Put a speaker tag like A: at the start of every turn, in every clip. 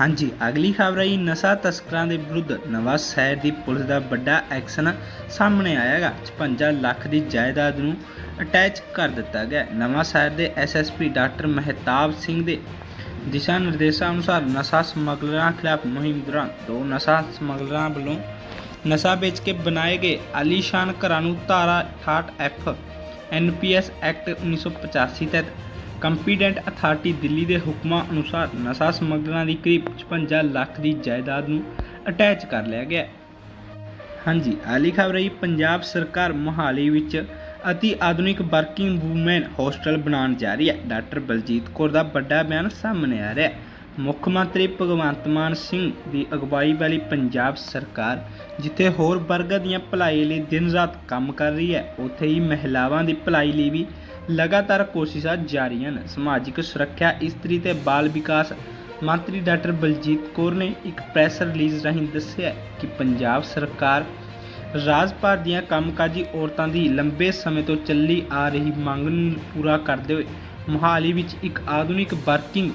A: ਹਾਂਜੀ, ਅਗਲੀ ਖਬਰ ਹੈ ਨਸ਼ਾ ਤਸਕਰਾਂ ਦੇ ਵਿਰੁੱਧ ਨਵਾਂ ਸ਼ਹਿਰ ਦੀ ਪੁਲਿਸ ਦਾ ਵੱਡਾ ਐਕਸ਼ਨ ਸਾਹਮਣੇ ਆਇਆਗਾ 56 ਲੱਖ ਦੀ ਜਾਇਦਾਦ ਨੂੰ ਅਟੈਚ ਕਰ ਦਿੱਤਾ ਗਿਆ। ਨਵਾਂ ਸ਼ਹਿਰ ਦੇ ਐਸਐਸਪੀ ਡਾਕਟਰ ਮਹਿਤਾਬ ਸਿੰਘ ਦੇ ਦਿਸ਼ਾ ਨਿਰਦੇਸ਼ਾਂ ਅਨੁਸਾਰ ਨਸ਼ਾ ਸਮਗਲਰਾਂ ਖਿਲਾਫ ਮੁਹਿੰਮ ਦੌਰਾਨ ਦੋ ਨਸ਼ਾ ਸਮਗਲਰਾਂ ਵੱਲੋਂ ਨਸ਼ਾ ਵੇਚ ਕੇ ਬਣਾਏ ਗਏ ਆਲੀਸ਼ਾਨ ਘਰਾਂ ਨੂੰ ਧਾਰਾ 68 ਐਫ ਐਨਪੀਐਸ ਐਕਟ 1985 ਤਹਿਤ ਕੰਪੀਟੈਂਟ ਅਥਾਰਟੀ ਦਿੱਲੀ ਦੇ ਹੁਕਮਾਂ ਅਨੁਸਾਰ ਨਸ਼ਾ ਸਮਗਲਰਾਂ ਦੀ ਕਰੀਬ 55 ਲੱਖ ਦੀ ਜਾਇਦਾਦ ਨੂੰ ਅਟੈਚ ਕਰ ਲਿਆ ਗਿਆ ਹਾਂਜੀ ਆਲੀ ਖਬਰ ਹੈ ਜੀ, ਪੰਜਾਬ ਸਰਕਾਰ ਮੋਹਾਲੀ ਵਿੱਚ ਅਤੀ ਆਧੁਨਿਕ ਵਰਕਿੰਗ ਵੂਮੈਨ ਹੋਸਟਲ ਬਣਾਉਣ ਜਾ ਰਹੀ ਹੈ। ਡਾਕਟਰ ਬਲਜੀਤ ਕੌਰ ਦਾ ਵੱਡਾ ਬਿਆਨ ਸਾਹਮਣੇ ਆ ਰਿਹਾ ਹੈ। ਮੁੱਖ ਮੰਤਰੀ ਭਗਵੰਤ ਮਾਨ ਸਿੰਘ ਦੀ ਅਗਵਾਈ ਵਾਲੀ ਪੰਜਾਬ ਸਰਕਾਰ ਜਿੱਥੇ ਹੋਰ ਵਰਗਾਂ ਦੀਆਂ ਭਲਾਈ ਲਈ ਦਿਨ ਰਾਤ ਕੰਮ ਕਰ ਰਹੀ ਹੈ ਉੱਥੇ ਹੀ ਮਹਿਲਾਵਾਂ ਦੀ ਭਲਾਈ ਲਈ ਵੀ ਲਗਾਤਾਰ ਕੋਸ਼ਿਸ਼ਾਂ ਜਾਰੀ ਹਨ। ਸਮਾਜਿਕ ਸੁਰੱਖਿਆ ਇਸਤਰੀ ਤੇ ਬਾਲ ਵਿਕਾਸ ਮੰਤਰੀ ਡਾਕਟਰ ਬਲਜੀਤ ਕੌਰ ਨੇ ਇੱਕ ਪ੍ਰੈਸ ਰਿਲੀਜ਼ ਰਾਹੀਂ ਦੱਸਿਆ ਕਿ ਪੰਜਾਬ ਸਰਕਾਰ ਰਾਜ ਭਰ ਦੀਆਂ ਕੰਮਕਾਜੀ ਔਰਤਾਂ ਦੀ ਲੰਬੇ ਸਮੇਂ ਤੋਂ ਚੱਲੀ ਆ ਰਹੀ ਮੰਗ ਨੂੰ ਪੂਰਾ ਕਰਦੇ ਹੋਏ ਮੁਹਾਲੀ ਵਿੱਚ ਇੱਕ ਆਧੁਨਿਕ ਵਰਕਿੰਗ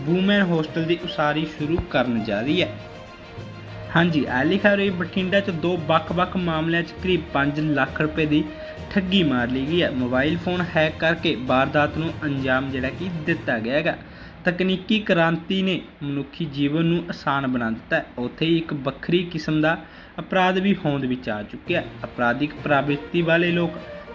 A: ਵੂਮਨ ਹੋਸਟਲ ਦੀ ਉਸਾਰੀ ਸ਼ੁਰੂ ਕਰਨ ਜਾ ਰਹੀ ਹੈ। ਹਾਂਜੀ ਆਲੀ ਖਬਰ ਬਠਿੰਡਾ 'ਚ ਦੋ ਵੱਖ-ਵੱਖ ਮਾਮਲਿਆਂ 'ਚ ਕਰੀਬ 5 ਲੱਖ ਰੁਪਏ ਦੀ ਠੱਗੀ ਮਾਰ ਲਈ ਗਈ ਹੈ। ਮੋਬਾਈਲ ਫੋਨ ਹੈਕ ਕਰਕੇ ਵਾਰਦਾਤ ਨੂੰ ਅੰਜਾਮ ਜਿਹੜਾ ਕਿ ਦਿੱਤਾ ਗਿਆ ਹੈਗਾ। ਤਕਨੀਕੀ ਕ੍ਰਾਂਤੀ ਨੇ ਮਨੁੱਖੀ ਜੀਵਨ ਨੂੰ ਆਸਾਨ ਬਣਾ ਦਿੱਤਾ ਹੈ। ਉੱਥੇ ਹੀ ਇੱਕ ਵੱਖਰੀ ਕਿਸਮ ਦਾ ਅਪਰਾਧ ਵੀ ਹੋਂਦ ਵਿੱਚ ਆ ਚੁੱਕਿਆ ਹੈ। ਅਪਰਾਧਿਕ ਪ੍ਰਵਿਰਤੀ ਵਾਲੇ ਲੋਕ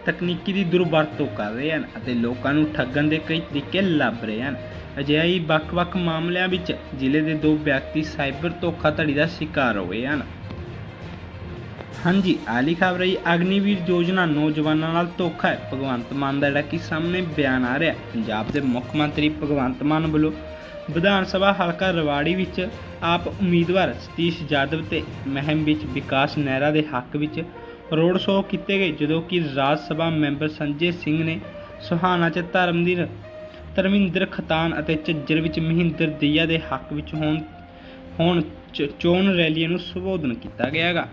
A: ਤਕਨੀਕੀ ਦੀ ਦੁਰਵਰਤੋਂ ਕਰ ਰਹੇ ਹਨ ਅਤੇ ਲੋਕਾਂ ਨੂੰ ਠੱਗਣ ਦੇ ਕਈ ਤਰੀਕੇ ਲੱਭ ਰਹੇ ਹਨ। ਅਜਿਹਾ ਹੀ ਵੱਖ-ਵੱਖ ਮਾਮਲਿਆਂ ਵਿੱਚ ਜ਼ਿਲ੍ਹੇ ਦੇ ਦੋ ਵਿਅਕਤੀ ਸਾਈਬਰ ਧੋਖਾਧੜੀ ਦਾ ਸ਼ਿਕਾਰ ਹੋਏ ਹਨ। ਹਾਂਜੀ ਆਲੀ ਖਬਰ ਹੈ ਅਗਨੀਵੀਰ ਯੋਜਨਾ ਨੌਜਵਾਨਾਂ ਨਾਲ ਧੋਖਾ ਹੈ। ਭਗਵੰਤ ਮਾਨ ਦਾ ਜਿਹੜਾ ਕਿ ਸਾਹਮਣੇ ਬਿਆਨ ਆ ਰਿਹਾ ਪੰਜਾਬ ਦੇ ਮੁੱਖ ਮੰਤਰੀ ਭਗਵੰਤ ਮਾਨ ਵੱਲੋਂ ਵਿਧਾਨ ਸਭਾ ਹਲਕਾ ਰਵਾੜੀ ਵਿੱਚ ਆਪ ਉਮੀਦਵਾਰ ਸਤੀਸ਼ ਜਾਦਵ ਤੇ ਮਹਿਮ ਵਿੱਚ ਵਿਕਾਸ ਨਹਿਰਾ ਦੇ ਹੱਕ ਵਿੱਚ ਰੋਡ ਸ਼ੋਅ ਕੀਤੇ ਗਏ, ਜਦੋਂ ਕਿ ਰਾਜ ਸਭਾ ਮੈਂਬਰ ਸੰਜੇ ਸਿੰਘ ਨੇ ਸੁਹਾਣਾ 'ਚ ਧਰਮਦੀਰ ਧਰਮਿੰਦਰ ਖਤਾਨ ਅਤੇ ਝੱਜਰ ਵਿੱਚ ਮਹਿੰਦਰ ਦਈਆ ਦੇ ਹੱਕ ਵਿੱਚ ਹੋਣ ਹੋਣ ਚ- ਚੋਣ ਰੈਲੀਆਂ ਨੂੰ ਸੰਬੋਧਨ ਕੀਤਾ ਗਿਆ ਹੈਗਾ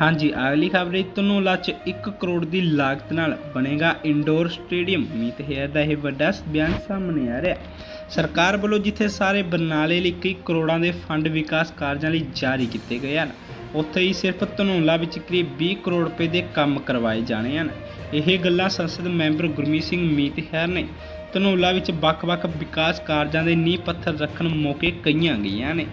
A: ਹਾਂਜੀ, ਅਗਲੀ ਖਬਰ ਹੈ ਧਨੌਲਾ 'ਚ 1 ਕਰੋੜ ਦੀ ਲਾਗਤ ਨਾਲ ਬਣੇਗਾ ਇੰਡੋਰ ਸਟੇਡੀਅਮ ਮੀਤ ਹੈਰ ਦਾ ਇਹ ਵੱਡਾ ਬਿਆਨ ਸਾਹਮਣੇ ਆ ਰਿਹਾ ਸਰਕਾਰ ਵੱਲੋਂ ਜਿੱਥੇ ਸਾਰੇ ਬਰਨਾਲੇ ਲਈ ਕਈ ਕਰੋੜਾਂ ਦੇ ਫੰਡ ਵਿਕਾਸ ਕਾਰਜਾਂ ਲਈ ਜਾਰੀ ਕੀਤੇ ਗਏ ਹਨ, ਉੱਥੇ ਹੀ ਸਿਰਫ ਧਨੌਲਾ ਵਿੱਚ ਕਰੀਬ 20 ਕਰੋੜ ਰੁਪਏ ਦੇ ਕੰਮ ਕਰਵਾਏ ਜਾਣੇ ਹਨ। ਇਹ ਗੱਲਾਂ ਸੰਸਦ ਮੈਂਬਰ ਗੁਰਮੀਤ ਸਿੰਘ ਮੀਤ ਹੈਰ ਨੇ। ਧਨੌਲਾ ਵਿੱਚ ਵੱਖ-ਵੱਖ ਵਿਕਾਸ ਕਾਰਜਾਂ ਦੇ ਨੀਂਹ ਪੱਥਰ ਰੱਖਣ ਮੌਕੇ ਕਹੀਆਂ ਗਈਆਂ ਨੇ।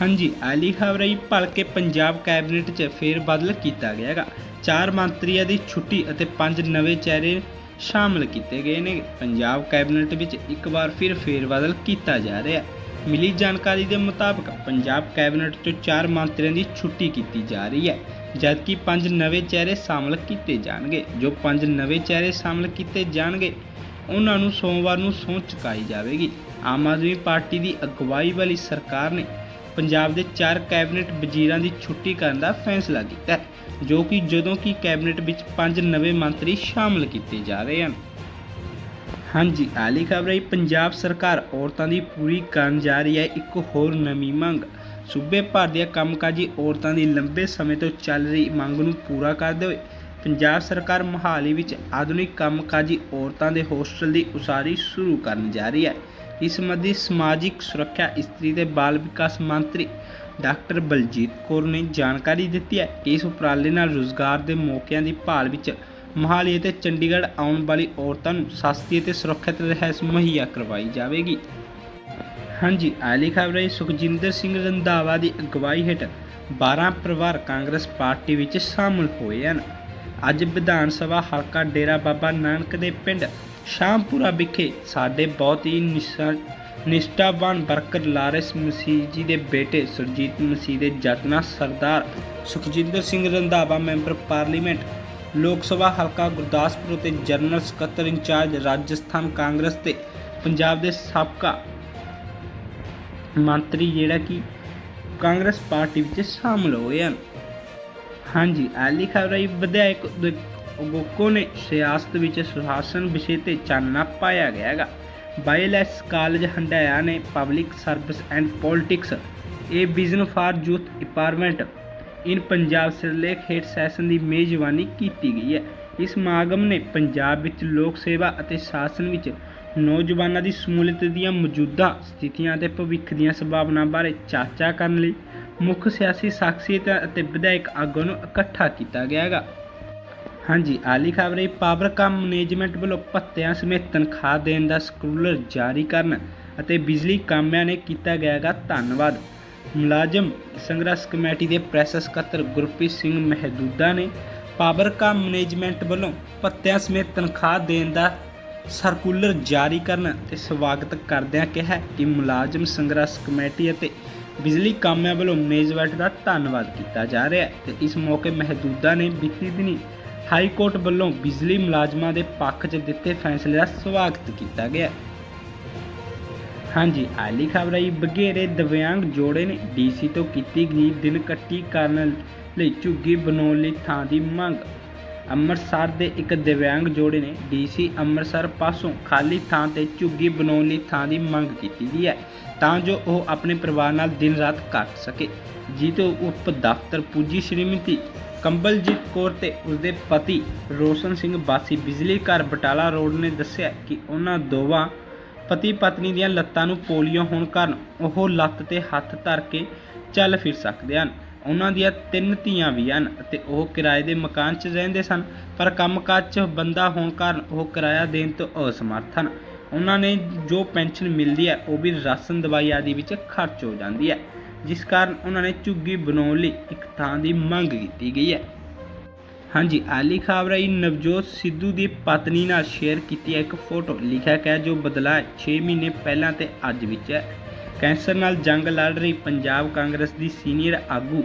A: ਹਾਂਜੀ, ਅਲੀ ਖਬਰ ਹੈ ਭਲਕੇ ਪੰਜਾਬ ਕੈਬਨਿਟ 'ਚ ਫੇਰ ਬਦਲ ਕੀਤਾ ਗਿਆ ਹੈਗਾ। ਚਾਰ ਮੰਤਰੀਆਂ ਦੀ ਛੁੱਟੀ ਅਤੇ ਪੰਜ ਨਵੇਂ ਚਿਹਰੇ ਸ਼ਾਮਲ ਕੀਤੇ ਗਏ ਨੇ। ਪੰਜਾਬ ਕੈਬਨਿਟ ਵਿੱਚ ਇੱਕ ਵਾਰ ਫਿਰ ਫੇਰ ਬਦਲ ਕੀਤਾ ਜਾ ਰਿਹਾ ਹੈ। ਮਿਲੀ ਜਾਣਕਾਰੀ ਦੇ ਮੁਤਾਬਕ, ਪੰਜਾਬ ਕੈਬਨਿਟ 'ਚੋਂ ਚਾਰ ਮੰਤਰੀਆਂ ਦੀ ਛੁੱਟੀ ਕੀਤੀ ਜਾ ਰਹੀ ਹੈ, ਜਦਕਿ ਪੰਜ ਨਵੇਂ ਚਿਹਰੇ ਸ਼ਾਮਲ ਕੀਤੇ ਜਾਣਗੇ। ਜੋ ਪੰਜ ਨਵੇਂ ਚਿਹਰੇ ਸ਼ਾਮਲ ਕੀਤੇ ਜਾਣਗੇ, ਉਹਨਾਂ ਨੂੰ ਸੋਮਵਾਰ ਨੂੰ ਸਹੁੰ ਚੁਕਾਈ ਜਾਵੇਗੀ। ਆਮ ਆਦਮੀ ਪਾਰਟੀ ਦੀ ਅਗਵਾਈ ਵਾਲੀ ਸਰਕਾਰ ਨੇ ਪੰਜਾਬ ਦੇ ਚਾਰ ਕੈਬਨਿਟ ਵਜ਼ੀਰਾਂ ਦੀ ਛੁੱਟੀ ਕਰਨ ਦਾ ਫੈਸਲਾ ਕੀਤਾ ਜੋ ਕਿ ਜਦੋਂ ਕਿ ਕੈਬਨਿਟ ਵਿੱਚ ਪੰਜ ਨਵੇਂ ਮੰਤਰੀ ਸ਼ਾਮਲ ਕੀਤੇ ਜਾ ਰਹੇ ਹਨ। ਹਾਂਜੀ, ਆਲੀ ਖਬਰ ਹੈ ਪੰਜਾਬ ਸਰਕਾਰ ਔਰਤਾਂ ਦੀ ਪੂਰੀ ਕਰਨ ਜਾ ਰਹੀ ਹੈ, ਇੱਕ ਹੋਰ ਨਵੀਂ ਮੰਗ। ਸੂਬੇ ਭਰ ਦੀਆਂ ਕੰਮਕਾਜੀ ਔਰਤਾਂ ਦੀ ਲੰਬੇ ਸਮੇਂ ਤੋਂ ਚੱਲ ਰਹੀ ਮੰਗ ਨੂੰ ਪੂਰਾ ਕਰਦੇ ਹੋਏ, ਪੰਜਾਬ ਸਰਕਾਰ ਮੋਹਾਲੀ ਵਿੱਚ ਆਧੁਨਿਕ ਕੰਮਕਾਜੀ ਔਰਤਾਂ ਦੇ ਹੋਸਟਲ ਦੀ ਉਸਾਰੀ ਸ਼ੁਰੂ ਕਰਨ ਜਾ ਰਹੀ ਹੈ। ਇਸ ਸੰਬੰਧੀ ਸਮਾਜਿਕ ਸੁਰੱਖਿਆ ਇਸਤਰੀ ਤੇ ਬਾਲ ਵਿਕਾਸ ਮੰਤਰੀ ਡਾਕਟਰ ਬਲਜੀਤ ਕੌਰ ਨੇ ਜਾਣਕਾਰੀ ਦਿੱਤੀ ਹੈ ਕਿ ਇਸ ਉਪਰਾਲੇ ਨਾਲ ਰੋਜ਼ਗਾਰ ਦੇ ਮੌਕਿਆਂ ਦੀ ਭਾਲ ਵਿੱਚ ਮਹਾਲੀ ਅਤੇ ਚੰਡੀਗੜ੍ਹ ਆਉਣ ਵਾਲੀ ਔਰਤਾਂ ਨੂੰ ਸਸਤੀ ਅਤੇ ਸੁਰੱਖਿਅਤ ਰਹਿਸ ਮੁਹੱਈਆ ਕਰਵਾਈ ਜਾਵੇਗੀ। ਹਾਂਜੀ ਆਲੀ ਖਬਰ ਹੈ ਸੁਖਜਿੰਦਰ ਸਿੰਘ ਰੰਧਾਵਾ ਦੀ ਅਗਵਾਈ ਹੇਠ 12 ਪਰਿਵਾਰ ਕਾਂਗਰਸ ਪਾਰਟੀ ਵਿੱਚ ਸ਼ਾਮਲ ਹੋਏ ਹਨ। ਅੱਜ ਵਿਧਾਨ ਸਭਾ ਹਲਕਾ ਡੇਰਾ ਬਾਬਾ ਨਾਨਕ ਦੇ ਪਿੰਡ ਸ਼ਾਮਪੁਰਾ ਵਿਖੇ ਸਾਡੇ ਬਹੁਤ ਹੀ ਨਿਸ਼ਾ- ਨਿਸ਼ਠਾਵਾਨ ਵਰਕਰ ਲਾਰੈਂਸ ਮਸੀਹ ਜੀ ਦੇ ਬੇਟੇ ਸੁਰਜੀਤ ਮਸੀਹ ਦੇ ਜਤਨਾ ਸਰਦਾਰ ਸੁਖਜਿੰਦਰ ਸਿੰਘ ਰੰਧਾਵਾ, ਮੈਂਬਰ ਪਾਰਲੀਮੈਂਟ, ਲੋਕ ਸਭਾ ਹਲਕਾ ਗੁਰਦਾਸਪੁਰ ਅਤੇ ਜਨਰਲ ਸਕੱਤਰ ਇੰਚਾਰਜ ਰਾਜਸਥਾਨ ਕਾਂਗਰਸ ਤੇ ਪੰਜਾਬ ਦੇ ਸਾਬਕਾ ਮੰਤਰੀ ਜਿਹੜਾ ਕਿ ਕਾਂਗਰਸ ਪਾਰਟੀ ਵਿੱਚ ਸ਼ਾਮਲ ਹੋਏ ਹਨ। ਹਾਂਜੀ ਆਲੀ ਖਬਰ ਹੈ ਵਿਧਾਇਕ ਗੋਕੋ ਨੇ ਸਿਆਸਤ ਵਿੱਚ ਸੁਸ਼ਾਸਨ ਵਿਸ਼ੇ ਤੇ ਚਾਨਣਾ ਪਾਇਆ ਗਿਆ ਹੈਗਾ ਬਾਇਲੈਸ ਕਾਲਜ ਹੰਡਾਇਆ ਨੇ ਪਬਲਿਕ ਸਰਵਿਸ ਐਂਡ ਪੋਲਿਟਿਕਸ ਇਹ vision for youth department in Punjab ਸਿਰਲੇਖ ਹੇਠ ਸੈਸ਼ਨ ਦੀ ਮੇਜ਼ਬਾਨੀ ਕੀਤੀ ਗਈ ਹੈ। ਇਸ ਸਮਾਗਮ ਨੇ ਪੰਜਾਬ ਵਿੱਚ ਲੋਕ ਸੇਵਾ ਅਤੇ ਸ਼ਾਸਨ ਵਿੱਚ ਨੌਜਵਾਨਾਂ ਦੀ ਸਮੂਲੀਅਤ ਦੀਆਂ ਮੌਜੂਦਾ ਸਥਿਤੀਆਂ ਅਤੇ ਭਵਿੱਖ ਦੀਆਂ ਸੰਭਾਵਨਾਵਾਂ ਬਾਰੇ ਚਰਚਾ ਕਰਨ ਲਈ ਮੁੱਖ ਸਿਆਸੀ ਸ਼ਖਸੀਅਤਾਂ ਅਤੇ ਵਿਧਾਇਕ ਆਗੂਆਂ ਨੂੰ ਇਕੱਠਾ ਕੀਤਾ ਗਿਆ ਹੈਗਾ ਹਾਂਜੀ, ਆਲੀ ਖਬਰ ਹੈ ਪਾਵਰਕਾਮ ਮੈਨੇਜਮੈਂਟ ਵੱਲੋਂ ਭੱਤਿਆਂ ਸਮੇਤ ਤਨਖਾਹ ਦੇਣ ਦਾ ਸਰਕੂਲਰ ਜਾਰੀ ਕਰਨ ਅਤੇ ਬਿਜਲੀ ਕਾਮਿਆਂ ਨੇ ਕੀਤਾ ਗਿਆ ਧੰਨਵਾਦ। ਮੁਲਾਜ਼ਮ ਸੰਘਰਸ਼ ਕਮੇਟੀ ਦੇ ਪ੍ਰੈਸ ਸਕੱਤਰ ਗੁਰਪ੍ਰੀਤ ਸਿੰਘ ਮਹਿਦੂਦਾ ਨੇ ਪਾਵਰਕਾਮ ਮੈਨੇਜਮੈਂਟ ਵੱਲੋਂ ਭੱਤਿਆਂ ਸਮੇਤ ਤਨਖਾਹ ਦੇਣ ਦਾ ਸਰਕੂਲਰ ਜਾਰੀ ਕਰਨ ਤੇ ਸਵਾਗਤ ਕਰਦਿਆਂ ਕਿਹਾ ਕਿ ਮੁਲਾਜ਼ਮ ਸੰਘਰਸ਼ ਕਮੇਟੀ ਅਤੇ ਬਿਜਲੀ ਕਾਮਿਆਂ ਵੱਲੋਂ ਮੈਨੇਜਮੈਂਟ ਦਾ ਧੰਨਵਾਦ ਕੀਤਾ ਜਾ ਰਿਹਾ ਹੈ ਤੇ ਇਸ ਮੌਕੇ ਮਹਿਦੂਦਾ ਨੇ ਬੀਤੀ ਦਿਨੀ ਹਾਈ ਕੋਰਟ ਵੱਲੋਂ ਬਿਜਲੀ ਮੁਲਾਜ਼ਮਾਂ ਦੇ ਪੱਖ 'ਚ ਦਿੱਤੇ ਫੈਸਲੇ ਦਾ ਸਵਾਗਤ ਕੀਤਾ ਗਿਆ। ਹਾਂਜੀ, ਆਲੀ ਖਬਰ ਆਈ ਬਗੇਰੇ ਦਿਵਿਆਂਗ ਜੋੜੇ ਨੇ ਡੀਸੀ ਤੋਂ ਕੀਤੀ ਗਈ ਦਿਨ ਕੱਟੀ ਕਰਨ ਲਈ ਝੁੱਗੀ ਬਣਾਉਣ ਲਈ ਥਾਂ ਦੀ ਮੰਗ। ਅੰਮ੍ਰਿਤਸਰ ਦੇ ਇੱਕ ਦਿਵਿਆਂਗ ਜੋੜੇ ਨੇ ਡੀਸੀ ਅੰਮ੍ਰਿਤਸਰ ਪਾਸੋਂ ਖਾਲੀ ਥਾਂ ਤੇ ਝੁੱਗੀ ਬਣਾਉਣ ਲਈ ਥਾਂ ਦੀ ਮੰਗ ਕੀਤੀ ਗਈ ਹੈ, ਤਾਂ ਜੋ ਉਹ ਆਪਣੇ ਪਰਿਵਾਰ ਨਾਲ ਦਿਨ ਰਾਤ ਕੱਟ ਸਕੇ। ਜੀਤੋ ਉਪ ਦਫ਼ਤਰ ਪੁੱਜੀ ਸ਼੍ਰੀਮਤੀ ਕੰਬਲਜੀਤ ਕੌਰ ਤੇ ਉਸਦੇ ਪਤੀ ਰੋਸ਼ਨ ਸਿੰਘ ਬਾਸੀ ਬਿਜਲੀ ਘਰ ਬਟਾਲਾ ਰੋਡ ਨੇ ਦੱਸਿਆ ਕਿ ਉਹਨਾਂ ਦੋਵਾਂ ਪਤੀ ਪਤਨੀ ਦੀਆਂ ਲੱਤਾਂ ਨੂੰ ਪੋਲੀਓ ਹੋਣ ਕਾਰਨ ਉਹ ਲੱਤ ਤੇ ਹੱਥ ਧਰ ਕੇ ਚੱਲ ਫਿਰ ਸਕਦੇ ਹਨ। ਉਹਨਾਂ ਦੀਆਂ ਤਿੰਨ ਧੀਆਂ ਵੀ ਹਨ ਅਤੇ ਉਹ ਕਿਰਾਏ ਦੇ ਮਕਾਨ 'ਚ ਰਹਿੰਦੇ ਸਨ, ਪਰ ਕੰਮਕਾਜ 'ਚ ਬੰਦਾ ਹੋਣ ਕਾਰਨ ਉਹ ਕਿਰਾਇਆ ਦੇਣ ਤੋਂ ਅਸਮਰਥ ਹਨ। ਉਹਨਾਂ ਨੇ ਜੋ ਪੈਨਸ਼ਨ ਮਿਲਦੀ ਹੈ, ਉਹ ਵੀ ਰਾਸ਼ਨ, ਦਵਾਈ ਆਦਿ ਵਿੱਚ ਖਰਚ ਹੋ ਜਾਂਦੀ ਹੈ। ਜਿਸ ਕਾਰਨ ਉਹਨਾਂ ਨੇ ਝੁੱਗੀ ਬਣਾਉਣ ਲਈ ਇੱਕ ਥਾਂ ਦੀ ਮੰਗ ਕੀਤੀ ਗਈ ਹੈ। ਹਾਂਜੀ, ਆਲੀ ਖਬਰ ਹੈ ਨਵਜੋਤ ਸਿੱਧੂ ਦੀ ਪਤਨੀ ਨਾਲ ਸ਼ੇਅਰ ਕੀਤੀ ਹੈ। ਇੱਕ ਫੋਟੋ ਲਿਖਿਆ ਗਿਆ ਜੋ ਬਦਲਾ 6 ਮਹੀਨੇ ਪਹਿਲਾਂ ਤੇ ਅੱਜ ਵਿੱਚ ਹੈ। ਕੈਂਸਰ ਨਾਲ ਜੰਗ ਲੜ ਰਹੀ ਪੰਜਾਬ ਕਾਂਗਰਸ ਦੀ ਸੀਨੀਅਰ ਆਗੂ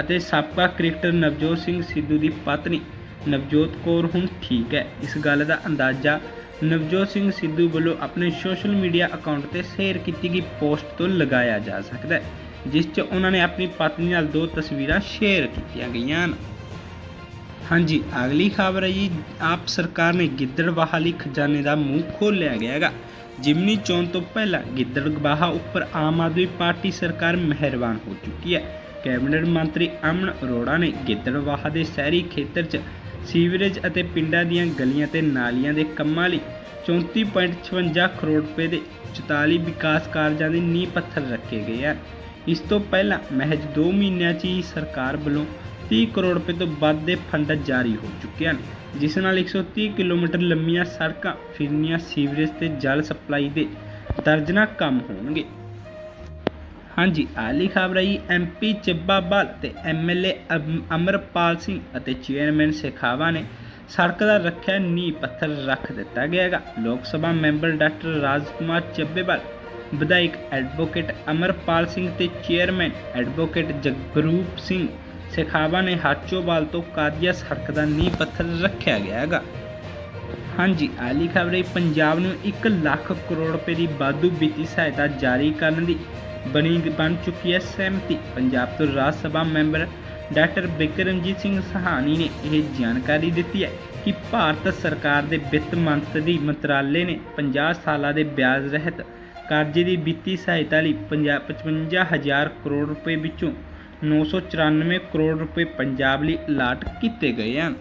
A: ਅਤੇ ਸਾਬਕਾ ਕ੍ਰਿਕਟਰ ਨਵਜੋਤ ਸਿੰਘ ਸਿੱਧੂ ਦੀ ਪਤਨੀ ਨਵਜੋਤ ਕੌਰ ਹੁਣ ਠੀਕ ਹੈ। ਇਸ ਗੱਲ ਦਾ ਅੰਦਾਜ਼ਾ ਨਵਜੋਤ ਸਿੰਘ ਸਿੱਧੂ ਵੱਲੋਂ ਆਪਣੇ ਸੋਸ਼ਲ ਮੀਡੀਆ ਅਕਾਊਂਟ ਤੇ ਸ਼ੇਅਰ ਕੀਤੀ ਗਈ ਪੋਸਟ ਤੋਂ ਲਗਾਇਆ ਜਾ ਸਕਦਾ ਹੈ। ਜਿਸ 'ਚ ਉਹਨਾਂ ਨੇ ਆਪਣੀ ਪਤਨੀ ਨਾਲ ਦੋ ਤਸਵੀਰਾਂ ਸ਼ੇਅਰ ਕੀਤੀਆਂ ਗਈਆਂ ਹਨ। ਹਾਂਜੀ, ਅਗਲੀ ਖਬਰ ਹੈ ਜੀ, ਆਪ ਸਰਕਾਰ ਨੇ ਗਿੱਦੜਵਾਹਾ ਲਈ ਖਜ਼ਾਨੇ ਦਾ ਮੂੰਹ ਖੋਲ੍ਹਿਆ ਗਿਆ ਹੈਗਾ। ਜਿਮਨੀ ਚੋਣ ਤੋਂ ਪਹਿਲਾਂ ਗਿੱਦੜਬਾਹਾ ਉੱਪਰ ਆਮ ਆਦਮੀ ਪਾਰਟੀ ਸਰਕਾਰ ਮਿਹਰਬਾਨ ਹੋ ਚੁੱਕੀ ਹੈ। ਕੈਬਨਿਟ ਮੰਤਰੀ ਅਮਨ ਅਰੋੜਾ ਨੇ ਗਿੱਦੜਵਾਹਾ ਦੇ ਸ਼ਹਿਰੀ ਖੇਤਰ 'ਚ ਸੀਵਰੇਜ ਅਤੇ ਪਿੰਡਾਂ ਦੀਆਂ ਗਲੀਆਂ ਤੇ ਨਾਲੀਆਂ ਦੇ ਕੰਮਾਂ ਲਈ 34.56 ਕਰੋੜ ਰੁਪਏ ਦੇ 44 ਵਿਕਾਸ ਕਾਰਜਾਂ ਦੇ ਨੀਂਹ ਪੱਥਰ ਰੱਖੇ ਗਏ ਹਨ। ਇਸ ਤੋਂ ਪਹਿਲਾਂ ਮਹਿਜ 2 ਮਹੀਨਿਆਂ 'ਚ ਹੀ ਸਰਕਾਰ ਵੱਲੋਂ 30 ਕਰੋੜ ਰੁਪਏ ਤੋਂ ਵੱਧ ਦੇ ਫੰਡ ਜਾਰੀ ਹੋ ਚੁੱਕੇ ਹਨ ਜਿਸ ਨਾਲ 130 ਕਿਲੋਮੀਟਰ ਲੰਮੀਆਂ ਸੜਕਾਂ, ਫਿਰਨੀਆਂ, ਸੀਵਰੇਜ ਤੇ ਜਲ ਸਪਲਾਈ ਦੇ ਦਰਜਨਾ ਕੰਮ ਹੋਣਗੇ। ਹਾਂਜੀ ਆਲੀ ਖਬਰ ਹੈ ਐਮਪੀ ਚੱਬਾਬਲ ਤੇ ਐਮਐਲਏ ਅਮਰਪਾਲ ਸਿੰਘ ਅਤੇ ਚੇਅਰਮੈਨ ਸੇਖਾਵਾ ਨੇ ਸੜਕ ਦਾ ਰੱਖਿਆ ਨੀਂਹ ਪੱਥਰ ਰੱਖ ਦਿੱਤਾ ਗਿਆ ਹੈਗਾ ਲੋਕ ਸਭਾ ਮੈਂਬਰ ਡਾਕਟਰ ਰਾਜਕੁਮਾਰ ਚੱਬੇਵਾਲ ਵਿਧਾਇਕ ਐਡਵੋਕੇਟ ਅਮਰਪਾਲ ਸਿੰਘ ਤੇ ਚੇਅਰਮੈਨ ਐਡਵੋਕੇਟ ਜਗਰੂਪ ਸਿੰਘ ਸੇਖਾਵਾ ਨੇ ਹਾਚੋਵਾਲ ਤੋਂ ਕਾਦੀਆ ਸੜਕ ਦਾ ਨੀਂਹ ਪੱਥਰ ਰੱਖਿਆ ਗਿਆ ਹੈਗਾ। ਹਾਂਜੀ, ਆਲੀ ਖਬਰ ਹੈ, ਪੰਜਾਬ ਨੂੰ 1 ਲੱਖ ਕਰੋੜ ਰੁਪਏ ਦੀ ਵਾਧੂ ਵਿੱਤੀ ਸਹਾਇਤਾ ਜਾਰੀ ਕਰਨ ਦੀ ਬਣੀ ਬਣ ਚੁੱਕੀ ਹੈ ਸਹਿਮਤੀ। ਪੰਜਾਬ ਤੋਂ ਰਾਜ ਸਭਾ ਮੈਂਬਰ ਡਾਕਟਰ ਬਿਕਰਮਜੀਤ ਸਿੰਘ ਸਹਾਨੀ ਨੇ ਇਹ ਜਾਣਕਾਰੀ ਦਿੱਤੀ ਹੈ ਕਿ ਭਾਰਤ ਸਰਕਾਰ ਦੇ ਵਿੱਤ ਮੰਤਰੀ ਮੰਤਰਾਲੇ ਨੇ 50 ਸਾਲਾਂ ਦੇ ਵਿਆਜ ਰਹਿਤ ਕਰਜ਼ੇ ਦੀ ਵਿੱਤੀ ਸਹਾਇਤਾ ਲਈ 55000 ਕਰੋੜ ਰੁਪਏ ਵਿੱਚੋਂ 994 ਕਰੋੜ ਰੁਪਏ ਪੰਜਾਬ ਲਈ ਅਲਾਟ ਕੀਤੇ ਗਏ ਹਨ।